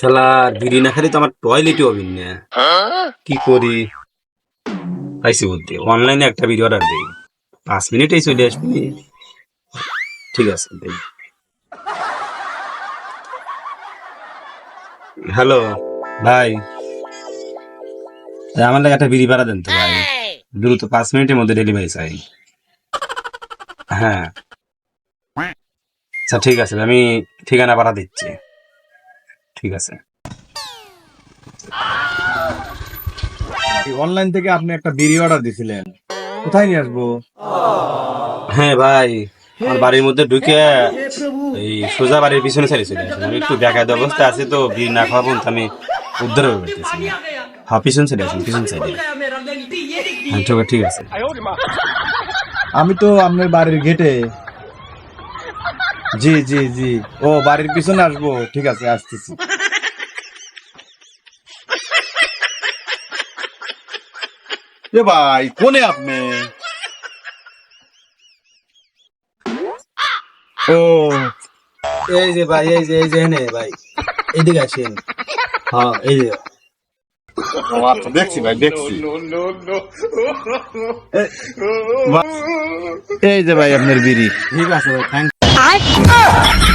শালা বিড়ি না খেলে তো আমার টয়লেটই হবেন না। কি করি? পাইছি বলতে অনলাইনে একটা ভিডিও অর্ডার দিই। পাঁচ মিনিটেই চলে আসবি। ঠিক আছে হ্যালো ভাই। আমার লাগে একটা বিড়ি ভাড়া দেন তো, ভাই। দ্রুত পাঁচ মিনিটের মধ্যে ডেলিভারি চাই। হ্যাঁ। আচ্ছা ঠিক আছে, আমি ঠিকানা পাঠা দিচ্ছি। ঠিক আছে। অনলাইন থেকে আপনি একটা বিড়ি অর্ডার দিছিলেন। কোথায় নিয়ে আসব? হ্যাঁ ভাই আমার বাড়ির মধ্যে ঢুকে এই সোজা বাড়ির পিছনে সাইডে চলে আসেন আমি একটু বেকায়দ অবস্থা আছে তো বিড়ি না খাওয়া পর্যন্ত আমি উদ্ধার হয়ে পারতেছি হ্যাঁ পিছন সাইডে আছেন পিছন সাইডে হ্যাঁ ঠিক আছে আমি তো আপনার বাড়ির গেটে জি জি জি। ও, বাড়ির পিছনে আসব। ঠিক আছে, আসতেছি। এ ভাই, কোনে আপনি? ও, এই যে ভাই, এই যে এই যে নে ভাই, এদিকে আসেন। হ্যাঁ এই যে। আচ্ছা দেখছি ভাই, দেখছি। এই যে ভাই, আপনার বিড়ি। ঠিক আছে ভাই থ্যাংক 牌。二。